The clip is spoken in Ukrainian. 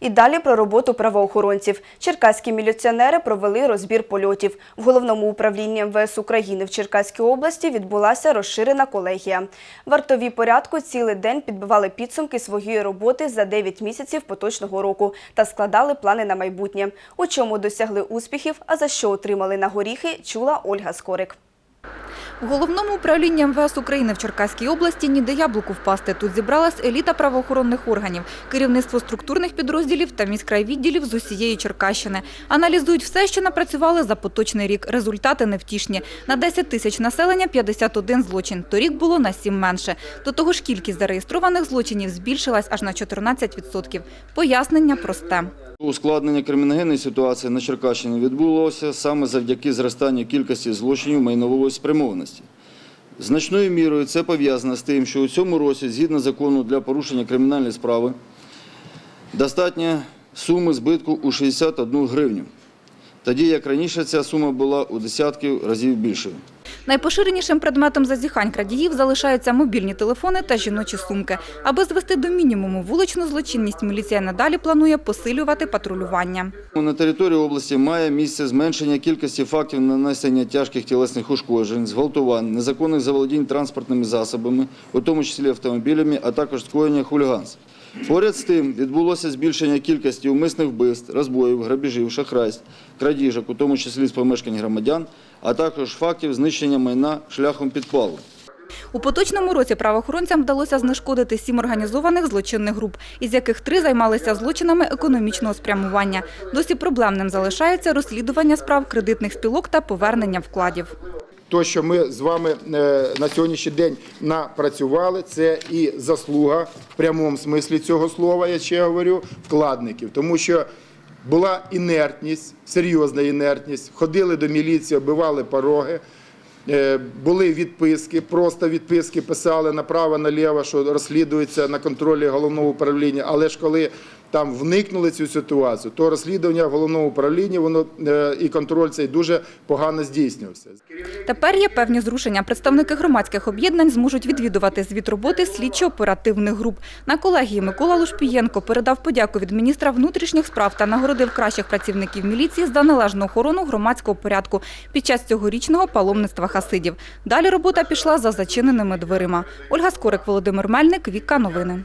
І далі про роботу правоохоронців. Черкаські міліціонери провели розбір польотів. В головному управлінні МВС України в Черкаській області відбулася розширена колегія. Вартові порядку цілий день підбивали підсумки своєї роботи за 9 місяців поточного року та складали плани на майбутнє. У чому досягли успіхів, а за що отримали на горіхи, чула Ольга Скорик. Головному управлінні МВС України в Черкаській області ніде яблуку впасти. Тут зібралась еліта правоохоронних органів, керівництво структурних підрозділів та міськрайвідділів з усієї Черкащини. Аналізують все, що напрацювали за поточний рік. Результати невтішні. На 10 тисяч населення 51 злочин. Торік було на 7 менше. До того ж, кількість зареєстрованих злочинів збільшилась аж на 14%. Пояснення просте. Ускладнення криміногенної ситуації на Черкащині відбулося саме завдяки зростанню кількості злочинів майнової спрямованості. Значною мірою це пов'язано з тим, що у цьому році, згідно закону для порушення кримінальної справи, достатньо суми збитку у 61 гривню. Тоді, як раніше, ця сума була у десятки разів більшою. Найпоширенішим предметом зазіхань крадіїв залишаються мобільні телефони та жіночі сумки. Аби звести до мінімуму вуличну злочинність, міліція надалі планує посилювати патрулювання. На території області має місце зменшення кількості фактів нанесення тяжких тілесних ушкоджень, зґвалтувань, незаконних заволодінь транспортними засобами, у тому числі автомобілями, а також скоєння хуліганств. Поряд з тим відбулося збільшення кількості умисних вбивств, розбоїв, грабіжів, шахрайств, крадіжок, у тому числі з помешкань громадян, а також фактів знищення майна шляхом підпалу. У поточному році правоохоронцям вдалося знешкодити сім організованих злочинних груп, із яких три займалися злочинами економічного спрямування. Досі проблемним залишається розслідування справ кредитних спілок та повернення вкладів. То, що ми з вами е, на сьогоднішній день напрацювали, це і заслуга в прямому смислі цього слова, я ще говорю, вкладників. Тому що була інертність, серйозна інертність. Ходили до міліції, оббивали пороги. Е, Були відписки, просто відписки писали направо-наліво, що розслідується на контролі головного управління. Але ж коли там вникнули цю ситуацію, то розслідування в головному управлінні воно е, і контроль цей дуже погано здійснювався. Тепер є певні зрушення. Представники громадських об'єднань зможуть відвідувати звіт роботи слідчо-оперативних груп. На колегії Микола Лушпієнко передав подяку від міністра внутрішніх справ та нагородив кращих працівників міліції за належну охорону громадського порядку під час цьогорічного паломництва хасидів. Далі робота пішла за зачиненими дверима. Ольга Скорик, Володимир Мельник, Віка Новини.